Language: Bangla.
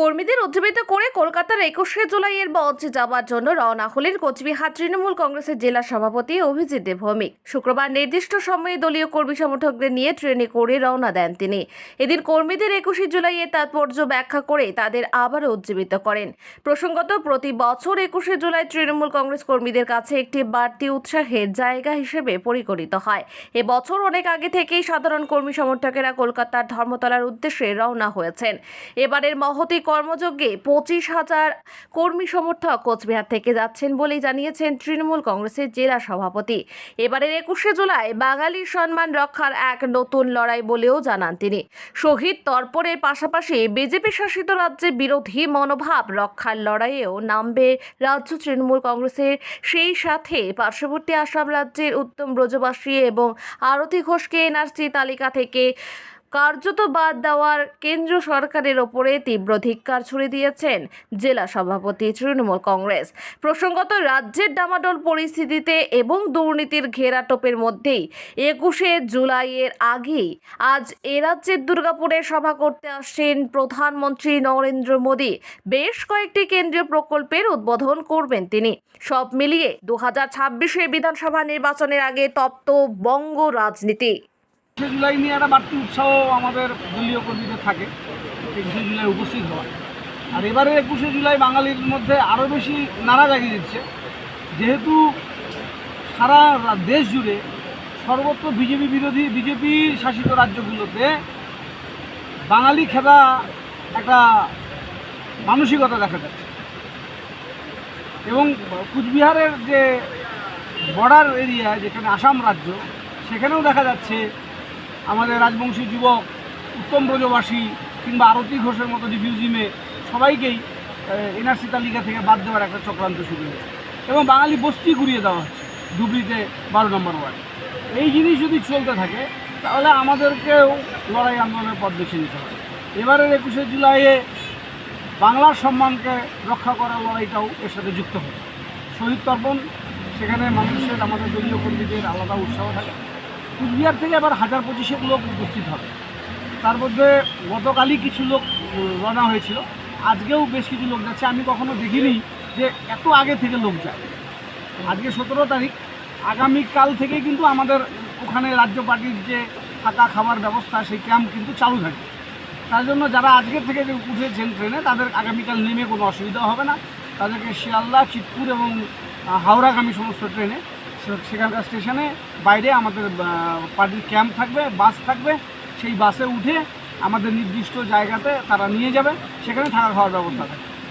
কর্মীদের উজ্জীবিত করে কলকাতার একুশে জুলাইয়ের মঞ্চে যাওয়ার জন্য রওনা হলেন কোচবিহার তৃণমূল কংগ্রেসের জেলা সভাপতি অভিজিৎ দেবভৌমিক শুক্রবার নির্দিষ্ট সময়ে দলীয় কর্মী সমর্থকদের নিয়ে ট্রেনে করে রওনা দেন তিনি। এদিন কর্মীদের একুশে জুলাইয়ের তাৎপর্য ব্যাখ্যা করে তাদের আবারও উজ্জীবিত করেন। প্রসঙ্গত, প্রতি বছর একুশে জুলাই তৃণমূল কংগ্রেস কর্মীদের কাছে একটি বাড়তি উৎসাহের জায়গা হিসেবে পরিগণিত হয়। এবছর অনেক আগে থেকেই সাধারণ কর্মী সমর্থকেরা কলকাতার ধর্মতলার উদ্দেশ্যে রওনা হয়েছেন। এবারের মহতি কর্মযজ্ঞে পঁচিশ হাজার কর্মী সমর্থক কোচবিহার থেকে যাচ্ছেন বলেই জানিয়েছেন তৃণমূল কংগ্রেসের জেলা সভাপতি। এবারের একুশে জুলাই বাঙালির সম্মান রক্ষার এক নতুন লড়াই বলেও জানান তিনি। শহীদ তর্পণের পাশাপাশি বিজেপি শাসিত রাজ্যে বিরোধী মনোভাব রক্ষার লড়াইয়েও নামবে রাজ্য তৃণমূল কংগ্রেসের। সেই সাথে পার্শ্ববর্তী আসাম রাজ্যের উত্তম ব্রজবাসী এবং আরতি ঘোষকে এনআরসি তালিকা থেকে কার্যত বাদ দেওয়ার কেন্দ্র সরকারের ওপরে তীব্র ধিক্কার ছুড়ে দিয়েছেন জেলা সভাপতি তৃণমূল কংগ্রেস। প্রসঙ্গত, রাজ্যের ডামাডোল পরিস্থিতিতে এবং দুর্নীতির ঘেরাটোপের মধ্যেই একুশে জুলাইয়ের আগেই আজ এ রাজ্যের দুর্গাপুরে সভা করতে আসছেন প্রধানমন্ত্রী নরেন্দ্র মোদী। বেশ কয়েকটি কেন্দ্রীয় প্রকল্পের উদ্বোধন করবেন তিনি। সব মিলিয়ে দু হাজার বিধানসভা নির্বাচনের আগে তপ্ত বঙ্গ রাজনীতি। জুলাই নিয়ে একটা বাড়তি উৎসাহ আমাদের দলীয় কর্মীদের থাকে, একুশে জুলাই উপস্থিত হওয়ার। আর এবারে একুশে জুলাই বাঙালির মধ্যে আরও বেশি নাড়া জাগিয়ে দিচ্ছে। যেহেতু সারা দেশ জুড়ে সর্বত্র বিজেপি বিরোধী, বিজেপি শাসিত রাজ্যগুলোতে বাঙালি খেদা একটা মানসিকতা দেখা যাচ্ছে। এবং কুচবিহারের যে বর্ডার এরিয়া যেখানে আসাম রাজ্য, সেখানেও দেখা যাচ্ছে আমাদের রাজবংশী যুবক উত্তম ব্রজবাসী কিংবা আরতি ঘোষের মতো রিফিউজিমে সবাইকেই এনআরসি তালিকা থেকে বাদ দেওয়ার একটা চক্রান্ত শুরু হয়েছে। এবং বাঙালি বস্তি ঘুরিয়ে দেওয়া হচ্ছে, ধুবড়িতে বারো নম্বর ওয়ার্ড। এই জিনিস যদি চলতে থাকে, তাহলে আমাদেরকেও লড়াই আন্দোলনের পথ বেছে নিতে হবে। এবারের একুশে জুলাইয়ে বাংলার সম্মানকে রক্ষা করার লড়াইটাও এর সাথে যুক্ত হবে। শহীদ তর্পণ সেখানে মানুষের, আমাদের দলীয় কর্মীদের আলাদা উৎসাহ থাকে। কুচবিহার থেকে আবার হাজার পঁচিশেক লোক উপস্থিত হবে। তার মধ্যে গতকালই কিছু লোক রওনা হয়েছিল। আজকেও বেশ কিছু লোক যাচ্ছে। আমি কখনো দেখিনি যে এত আগে থেকে লোক যায়। আজকে সতেরো তারিখ। আগামীকাল থেকে কিন্তু আমাদের ওখানে রাজ্য পার্টির যে থাকা খাবার ব্যবস্থা, সেই ক্যাম্প কিন্তু চালু থাকবে তার জন্য যারা আজকে থেকে উঠেছেন ট্রেনে, তাদের আগামীকাল নেমে কোনো অসুবিধা হবে না। তাদেরকে শিয়ালদা, চিতপুর এবং হাওড়াগামী সমস্ত ট্রেনে সেখানকার স্টেশনে বাইরে আমাদের পার্টির ক্যাম্প থাকবে, বাস থাকবে। সেই বাসে উঠে আমাদের নির্দিষ্ট জায়গাতে তারা নিয়ে যাবে। সেখানে থাকা খাওয়ার ব্যবস্থা থাকবে